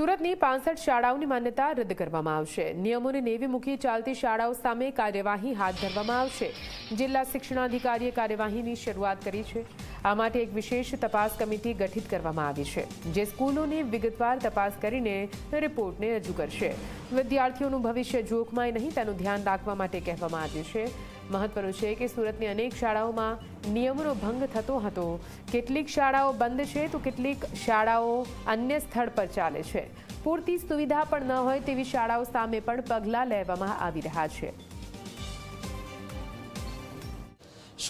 સુરતની પાંસઠ શાળાઓની માન્યતા રદ કરવામાં આવશે. નિયમોને નેવી મૂકી ચાલતી શાળાઓ સામે કાર્યવાહી હાથ ધરવામાં આવશે. જિલ્લા શિક્ષણાધિકારીએ કાર્યવાહીની શરૂઆત કરી છે. આ માટે એક વિશેષ તપાસ કમિટી ગઠિત કરવામાં આવી છે, જે સ્કૂલોની વિગતવાર તપાસ કરીને રિપોર્ટને રજૂ કરશે. વિદ્યાર્થીઓનું ભવિષ્ય જોખમાય નહીં તેનું ધ્યાન રાખવા માટે કહેવામાં આવ્યું છે. મહત્વનું છે કે સુરતની અનેક શાળાઓમાં નિયમોનો ભંગ થતો હતો. કેટલીક શાળાઓ બંધ છે તો કેટલીક શાળાઓ અન્ય સ્થળ પર ચાલે છે. પૂરતી સુવિધા પણ ન હોય તેવી શાળાઓ સામે પણ પગલાં લેવામાં આવી રહ્યા છે.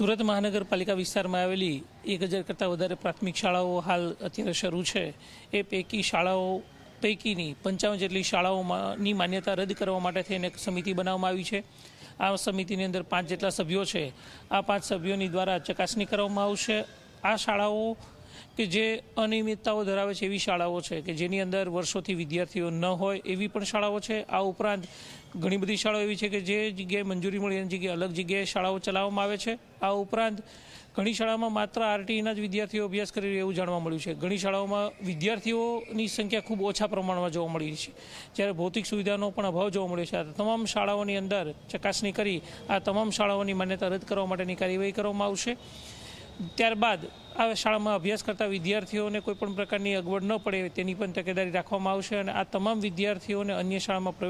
સુરત મહાનગરપાલિકા વિસ્તારમાં આવેલી એક હજાર કરતાં વધારે પ્રાથમિક શાળાઓ હાલ અત્યારે શરૂ છે. એ પૈકી શાળાઓ પૈકીની પંચાવન જેટલી શાળાઓમાંની માન્યતા રદ કરવા માટે થઈને એક સમિતિ બનાવવામાં આવી છે. આ સમિતિની અંદર પાંચ જેટલા સભ્યો છે. આ પાંચ સભ્યોની દ્વારા ચકાસણી કરવામાં આવશે. આ શાળાઓ કે જે અનિયમિતતાઓ ધરાવે છે એવી શાળાઓ છે કે જેની અંદર વર્ષોથી વિદ્યાર્થીઓ ન હોય એવી પણ શાળાઓ છે. આ ઉપરાંત ઘણી બધી શાળાઓ એવી છે કે જે જગ્યાએ મંજૂરી મળી એની જગ્યાએ અલગ જગ્યાએ શાળાઓ ચલાવવામાં આવે છે. આ ઉપરાંત ઘણી શાળામાં માત્ર આરટીઈના જ વિદ્યાર્થીઓ અભ્યાસ કરી રહ્યા એવું જાણવા મળ્યું છે. ઘણી શાળાઓમાં વિદ્યાર્થીઓની સંખ્યા ખૂબ ઓછા પ્રમાણમાં જોવા મળી છે. જ્યારે ભૌતિક સુવિધાનો પણ અભાવ જોવા મળ્યો છે. આ તમામ શાળાઓની અંદર ચકાસણી કરી આ તમામ શાળાઓની માન્યતા રદ કરવા માટેની કાર્યવાહી કરવામાં આવશે. ત્યારબાદ આ શાળામાં અભ્યાસ કરતા વિદ્યાર્થીઓને કોઈ પણ પ્રકારની અગવડ ન પડે તેની પણ તકેદારી રાખવામાં આવશે અને આ તમામ વિદ્યાર્થીઓને અન્ય શાળામાં પ્રવેશ